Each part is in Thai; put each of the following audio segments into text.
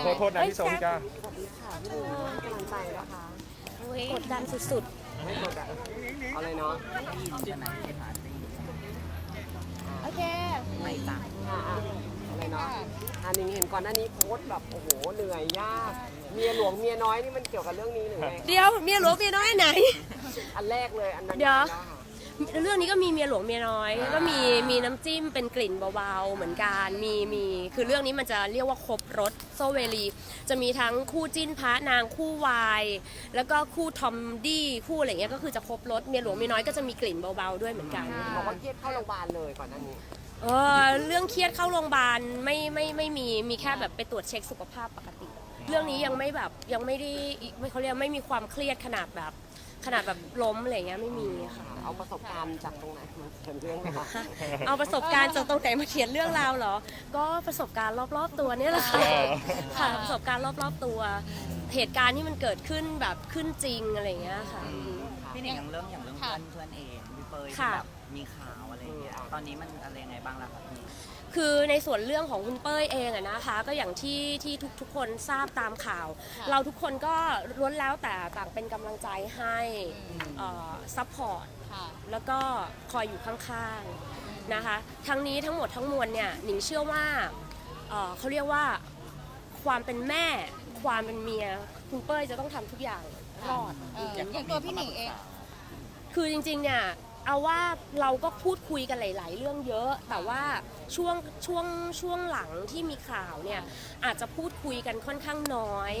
โทษโทษนะพี่โซพี่ก้าสวัสดีค่ะพี่หนูให้กำลังใจนะคะกดดันสุดไม่กดดันเอาเลยเนาะๆ โอเค ไม่จ้ะค่ะเอาเลยเนาะอันนี้เห็นก่อนหน้านี้โพสต์แบบโอ้โหเหนื่อยยากเมียหลวงเมียน้อยนี่มันเกี่ยวกับเรื่องนี้หรือไงเดี๋ยวเมียหลวงเมียน้อยไหน อันแรกเลยอันนั้นเดี๋ยว แล้ค่ะ เรื่องนี้ก็มีเมียหลวงเมียน้อย ก็มีมีน้ำจิ้มเป็นกลิ่นเบาๆเหมือนกันมีมีคือเรื่องนี้มันจะเรียกว่าครบรถโซเวลี จะมีทั้งคู่จิ้นพระนางคู่วายแล้วก็คู่ทอมดี้คู่อะไรเงี้ยก็คือจะครบรถเมียหลวงเมียน้อยก็จะมีกลิ่นเบาๆด้วยเหมือนกัน บอกว่าเครียดเข้าโรงพยาบาลเลยก่อนหน้านี้ เออเรื่องเครียดเข้าโรงพยาบาลไม่ไม่ไม่มีมีแค่แบบไปตรวจเช็คสุขภาพปกติ เรื่องนี้ยังไม่แบบยังไม่ได้ไม่เขาเรียกไม่มีความเครียดขนาดแบบ ขนาดแบบล้มอะไรเงี้ยไม่มีค่ะ เอาประสบการณ์จากตรงไหนมาเขียนเรื่องนะคะเอาประสบการณ์จากตรงไหนมาเขียนเรื่องราวเหรอ ก็ประสบการณ์รอบๆตัวเนี่ยแหละค่ะค่ะประสบการณ์รอบๆตัว เหตุการณ์ที่มันเกิดขึ้นแบบขึ้นจริงอะไรอย่างเงี้ยค่ะ พี่หนิงอย่างเรื่องอย่างเรื่องเพื่อนเพื่อนเองพี่เปยที่ค่ะ แบบมีข่าวอะไรอย่างเงี้ยตอนนี้มันอะไรยังไงบ้างล่ะครับพี่ คือในส่วนเรื่องของคุณเป้ยเองอะนะคะ ก็อย่างที่ที่ทุกทุกคนทราบตามข่าว เราทุกคนก็ล้วนแล้วแต่ต่างเป็นกำลังใจให้ซัพพอร์ตแล้วก็คอยอยู่ข้างๆนะคะ ทั้งนี้ทั้งหมดทั้งมวลเนี่ยหนิงเชื่อว่าเอ่อเขาเรียกว่าความเป็นแม่ ความเป็นเมียคุณเป้ยจะต้องทำทุกอย่างรอดเอออย่างตัวพี่หนิงเองคือจริงๆเนี่ย เอาว่าเราก็พูดคุยกันหลาย ๆ เรื่องเยอะ แต่ว่าช่วงช่วงช่วงหลังที่มีข่าวเนี่ยอาจจะพูดคุยกันค่อนข้างน้อย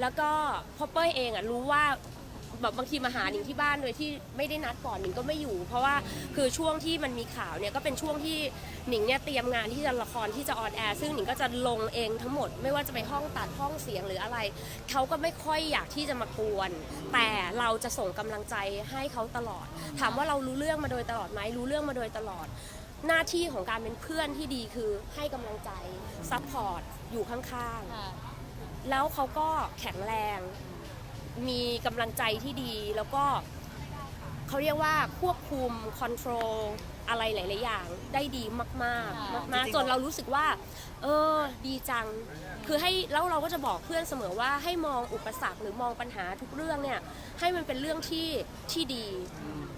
แล้วก็พอเป้ยเองอะรู้ว่า แบบบางทีมาหาหนิงที่บ้านโดยที่ไม่ได้นัดก่อนหนิงก็ไม่อยู่ เพราะว่าคือช่วงที่มันมีข่าวเนี่ยก็เป็นช่วงที่หนิงเนี่ยเตรียมงานที่จะละครที่จะออนแอร์ซึ่งหนิงก็จะลงเองทั้งหมด ไม่ว่าจะไปห้องตัดห้องเสียงหรืออะไรเขาก็ไม่ค่อยอยากที่จะมากวน แต่เราจะส่งกำลังใจให้เขาตลอด ถามว่าเรารู้เรื่องมาโดยตลอดไหมรู้เรื่องมาโดยตลอด หน้าที่ของการเป็นเพื่อนที่ดีคือให้กำลังใจซัพพอร์ตอยู่ข้างๆแล้วเขาก็แข็งแรง มีกำลังใจที่ดีแล้วก็เขาเรียกว่าควบคุมคอนโทรลอะไรหลาย ๆ อย่างได้ดีมากๆค่ะมาก ๆ จนเรารู้สึกว่า เออ ดีจัง คือให้แล้วเราก็จะบอกเพื่อนเสมอว่าให้มองอุปสรรคหรือมองปัญหาทุกเรื่องเนี่ย ให้มันเป็นเรื่องที่ที่ดี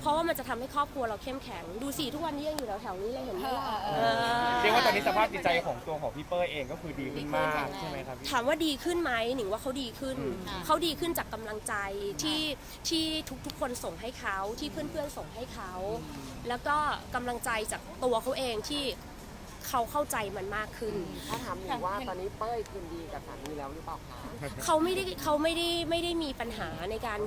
เพราะว่ามันจะทำให้ครอบครัวเราเข้มแข็ง ดูสิทุกวันนี้ยังอยู่แถวๆนี้เลยเห็นไหมล่ะเออเออเรียกว่าตอนนี้สภาพจิตใจของตัวของพี่เป้ยเองก็คือดีขึ้นมากใช่ไหมครับพี่ ถามว่าดีขึ้นไหมหนิงว่าเขาดีขึ้นค่ะเขาดีขึ้นจากกำลังใจที่ที่ทุกๆคนส่งให้เขาที่เพื่อนๆส่งให้เขา แล้วก็กำลังใจจากตัวเขาเองที่ เขาเข้าใจมันมากขึ้น ถ้าถามหนูว่าตอนนี้เป้ยคืนดีกับสามีแล้วหรือเปล่าคะเขาไม่ได้เขาไม่ได้ไม่ได้มีปัญหาในการ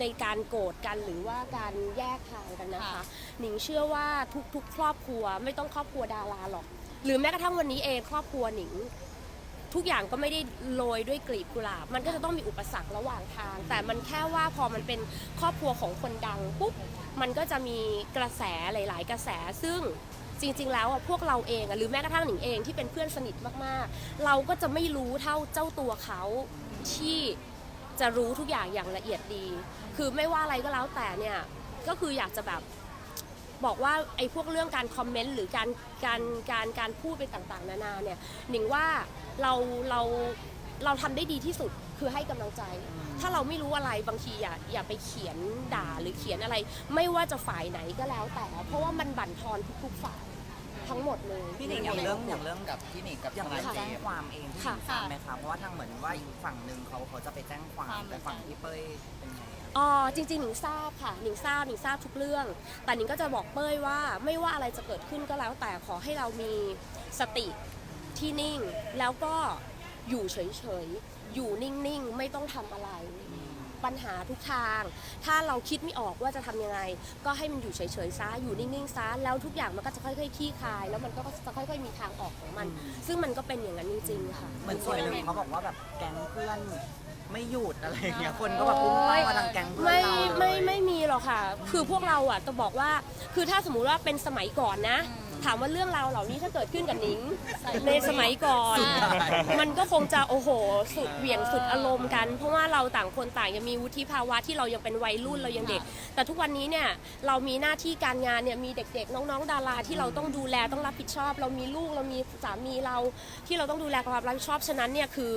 ในการโกรธกันหรือว่าการแยกทางกันนะคะค่ะหนิงเชื่อว่าทุกๆ ครอบครัวไม่ต้องครอบครัวดาราหรอก หรือแม้กระทั่งวันนี้เองครอบครัวหนิงทุกอย่างก็ไม่ได้โรยด้วยกลีบกุหลาบ มันก็จะต้องมีอุปสรรคระหว่างทาง แต่มันแค่ว่าพอมันเป็นครอบครัวของคนดังปุ๊บ มันก็จะมีกระแสหลาย ๆ กระแสซึ่ง จริง ๆ แล้วอะพวกเราเองอะหรือแม้กระทั่งหนิงเองที่เป็นเพื่อนสนิทมากๆ เราก็จะไม่รู้เท่าเจ้าตัวเขาที่จะรู้ทุกอย่างอย่างละเอียดดี คือไม่ว่าอะไรก็แล้วแต่เนี่ยก็คืออยากจะแบบบอกว่าไอ้พวกเรื่องการคอมเมนต์หรือการการการการพูดไปต่างๆ นานาเนี่ยหนิงว่าเราเราเราทำได้ดีที่สุด คือให้กำลังใจ ถ้าเราไม่รู้อะไรบางทีอย่าอย่าไปเขียนด่าหรือเขียนอะไร ไม่ว่าจะฝ่ายไหนก็แล้วแต่ เพราะว่ามันบั่นทอนทุกๆฝ่ายทั้งหมดเลย พี่หนิงอย่างเรื่องอย่างเรื่องกับพี่หนิงกับอย่างทนายเรื่องเจแจ้งมส์ความเองพี่หนิงค่ะทราบไหมคะเพราะว่าทางเหมือนว่าอีกฝั่งหนึ่งเขาเขาจะไปแจ้งความความแต่ฝั่งพี่เป้ยเป็นไงอะอ๋อจริงๆหนิงทราบค่ะหนิงทราบหนิงทราบทุกเรื่อง แต่หนิงก็จะบอกเป้ยว่าไม่ว่าอะไรจะเกิดขึ้นก็แล้ว แต่ขอให้เรามีสติที่นิ่ง แล้วก็อยู่เฉยๆ อยู่นิ่งๆ ไม่ต้องทำอะไร ปัญหาทุกทาง ถ้าเราคิดไม่ออกว่าจะทำยังไง ก็ให้มันอยู่เฉยๆซะอยู่นิ่งๆซะแล้วทุกอย่างมันก็จะค่อยๆคลี่คลาย แล้วมันก็จะค่อยๆมีทางออกของมัน ซึ่งมันก็เป็นอย่างนั้นจริงๆค่ะ เหมือนส่วนหนึ่งเขาบอกว่าแบบแก๊งเพื่อนไม่หยุดอะไรอย่างเงี้ยคนก็แบบพุ่งเป้ามาทางแก๊งเพื่อนไม่เราเลย ไม่ไม่มีหรอกค่ะ คือพวกเราอะจะบอกว่า คือถ้าสมมุติว่าเป็นสมัยก่อนนะ อืม ถามว่าเรื่องราวเหล่านี้ถ้าเกิดขึ้นกับหนิงในสมัยก่อน มันก็คงจะโอ้โห สุดเหวี่ยงสุดอารมณ์กัน เพราะว่าเราต่างคนต่างยังมีวุฒิภาวะที่เรายังเป็นวัยรุ่นเรายังเด็ก แต่ทุกวันนี้เนี่ยเรามีหน้าที่การงานเนี่ยมีเด็กๆ น้องๆ ดาราที่เราต้องดูแลต้องรับผิดชอบ เรามีลูกเรามีสามีเราที่เราต้องดูแลความรับผิดชอบฉะนั้นเนี่ยคือ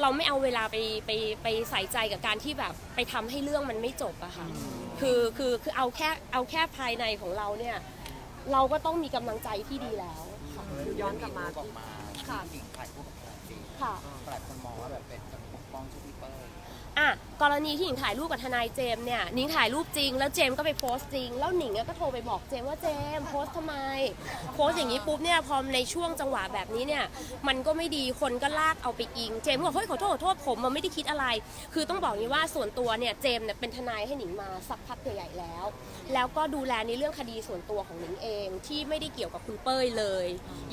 เราไม่เอาเวลาไปไปไปใส่ใจกับการที่แบบไปทำให้เรื่องมันไม่จบอะค่ะคือคือคือเอาแค่เอาแค่ภายในของเราเนี่ย เราก็ต้องมีกำลังใจที่ดีแล้วย้อนกลับมา ออกมาค่ะหญิงถ่ายคู่กับทนายเจมส์ค่ะ หลายคนมองว่าแบบเป็นการปกป้องชูพี่เปิ้ล อะกรณีที่หนิงถ่ายรูปกับทนายเจมส์เนี่ยหนิงถ่ายรูปจริง แล้วเจมส์ก็ไปโพสต์จริง แล้วหนิงก็โทรไปบอกเจมส์ว่าเจมส์โพสต์ทำไม โพสต์อย่างนี้ปุ๊บเนี่ยพอในช่วงจังหวะแบบนี้เนี่ยมันก็ไม่ดีคนก็ลากเอาไปอิง เจมส์ก็บอกเฮ้ยขอโทษขอโทษผมมันไม่ได้คิดอะไร คือต้องบอกนี้ว่าส่วนตัวเนี่ยเจมส์เนี่ยเป็นทนายให้หนิงมาสักพักใหญ่ๆแล้ว แล้วก็ดูแลในเรื่องคดีส่วนตัวของหนิงเองที่ไม่ได้เกี่ยวกับคุณเป้ยเลย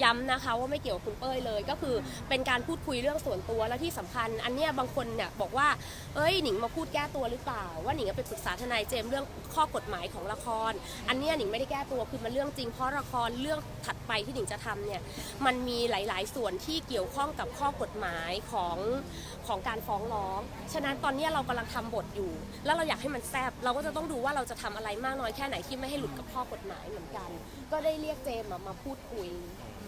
ย้ำนะคะว่าไม่เกี่ยวกับคุณเป้ยเลย ก็คือเป็นการพูดคุยเรื่องส่วนตัวและที่สำคัญ อันเนี้ยบางคนเนี่ยบอกว่าเอ้ยหนิงมาพูดแก้ตัวหรือเปล่า ว่าหนิงไปปรึกษาทนายเจมส์เรื่องข้อกฎหมายของละคร อันเนี้ยหนิงไม่ได้แก้ตัวคือมันเรื่องจริงเพราะละครเรื่องถัดไปที่หนิงจะทำเนี่ยมันมีหลาย ๆ ส่วนที่เกี่ยวข้องกับข้อกฎหมายของของการฟ้องร้อง ฉะนั้นตอนเนี้ยเรากำลังทำบทอยู่ แล้วเราอยากให้มันแซบเราก็จะต้องดูว่าเราจะทำอะไรมากน้อยแค่ไหนที่ไม่ให้หลุดกับข้อกฎหมายเหมือนกัน ก็ได้เรียกเจมส์มามาพูดคุย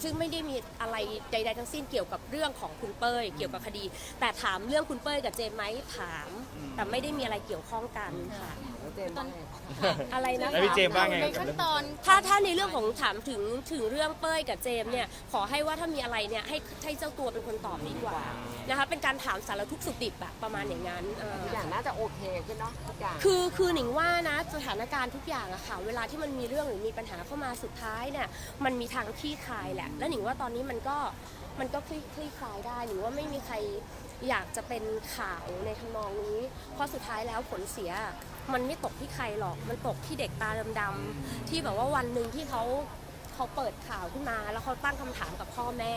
ซึ่งไม่ได้มีอะไรใด ๆ ทั้งสิ้นเกี่ยวกับเรื่องของคุณเป้ยเกี่ยวกับคดี แต่ถามเรื่องคุณเป้ยกับเจมส์ไหมถาม แต่ไม่ได้มีอะไรเกี่ยวข้องกันค่ะ เจมส์ว่าไงอะไรนะแล้วพี่คะเจมส์ว่าไง ในกับขั้นเรื่องตอนถ้าถ้าในเรื่องของถามถึงถึงเรื่องเป้ยกับเจมส์เนี่ยขอให้ว่าถ้ามีอะไรเนี่ยให้ให้เจ้าตัวเป็นคนตอบดีกว่านะคะเป็นการถามสารทุกข์สุขดิบอะประมาณอย่างนั้นเออ ทุกอย่างน่าจะโอเคขึ้นเนาะทุกอย่างคือคือหนิงว่านะสถานการณ์ทุกอย่างอะค่ะเวลาที่มันมีเรื่องหรือมีปัญหาเข้ามาสุดท้ายเนี่ยมันมีทางคลี่คลายแหละ แล้วหนิงว่าตอนนี้มันก็มันก็คลี่คลี่คลายได้หนิงว่าไม่มีใครอยากจะเป็นข่าวในทำนองนี้ เพราะสุดท้ายแล้วผลเสีย มันไม่ตกที่ใครหรอก มันตกที่เด็กตาดำๆที่แบบว่าวันหนึ่งที่เขาเขาเปิดข่าวขึ้นมา แล้วเขาตั้งคำถามกับพ่อแม่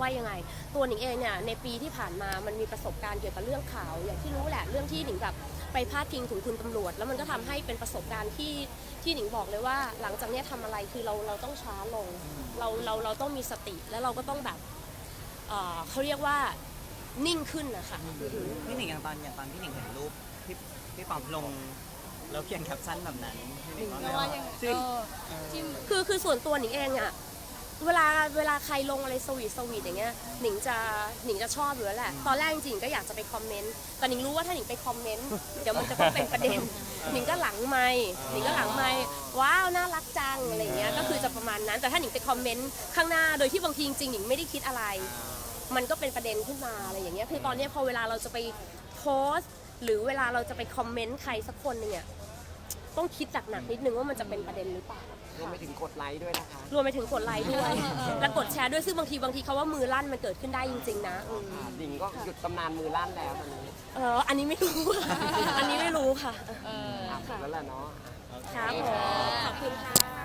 ว่ายังไง ตัวหนิงเองเนี่ยในปีที่ผ่านมามันมีประสบการณ์เกี่ยวกับเรื่องข่าว อย่างที่รู้แหละเรื่องที่หนิงแบบไปพาดพิงถึงคุณตำรวจ แล้วมันก็ทำให้เป็นประสบการณ์ที่ที่หนิงบอกเลยว่า หลังจากเนี้ยทำอะไรคือเราเราต้องช้าลง เราเราเราต้องมีสติแล้วเราก็ต้องแบบเอ่อเขาเรียกว่านิ่งขึ้นนะคะพี่หนิงอย่างตอนอย่างตอนพี่หนิงเห็นรูปพี่พี่ปอมลง แล้วเขียนแคปชั่นแบบนั้นพี่หนิงว่าไงแล้วว่ายังซึ่งเออจิ้ม คือคือส่วนตัวหนิงเองอะเวลาเวลาใครลงอะไรสวีทสวีทอย่างเงี้ยหนิงจะหนิงจะชอบอยู่แล้วแหละตอนแรกจริงๆก็อยากจะไปคอมเมนต์แต่หนิงรู้ว่าถ้าหนิงไปคอมเมนต์เดี๋ยวมันจะต้องเป็นประเด็นหนิงก็หลังไม่หนิงก็หลังไม่ว้าวน่ารักจังอะไรเงี้ยก็คือจะประมาณนั้นแต่ถ้าหนิงไปคอมเมนต์ข้างหน้าโดยที่บางทีจริงๆหนิงไม่ได้คิดอะไร มันก็เป็นประเด็นขึ้นมาอะไรอย่างเงี้ย คือตอนเนี้ยพอเวลาเราจะไปโพสต์ หรือเวลาเราจะไปคอมเมนต์ใครสักคนหนึ่งอะต้องคิดหนักๆนิดนึงว่ามันจะเป็นประเด็นหรือเปล่า รวมไปถึงกดไลค์ด้วยนะคะ รวมไปถึงกดไลค์ด้วย และกดแชร์ด้วยซึ่งบางทีบางทีเขาว่ามือลั่นมันเกิดขึ้นได้จริง ๆ นะอืมหญิงก็หยุดตำนานมือลั่นแล้วตอนนี้เอออันนี้ไม่รู้ อันนี้ไม่รู้ค่ะเอออะแล้วแหละเนาะ ครับผมขอบคุณค่ะ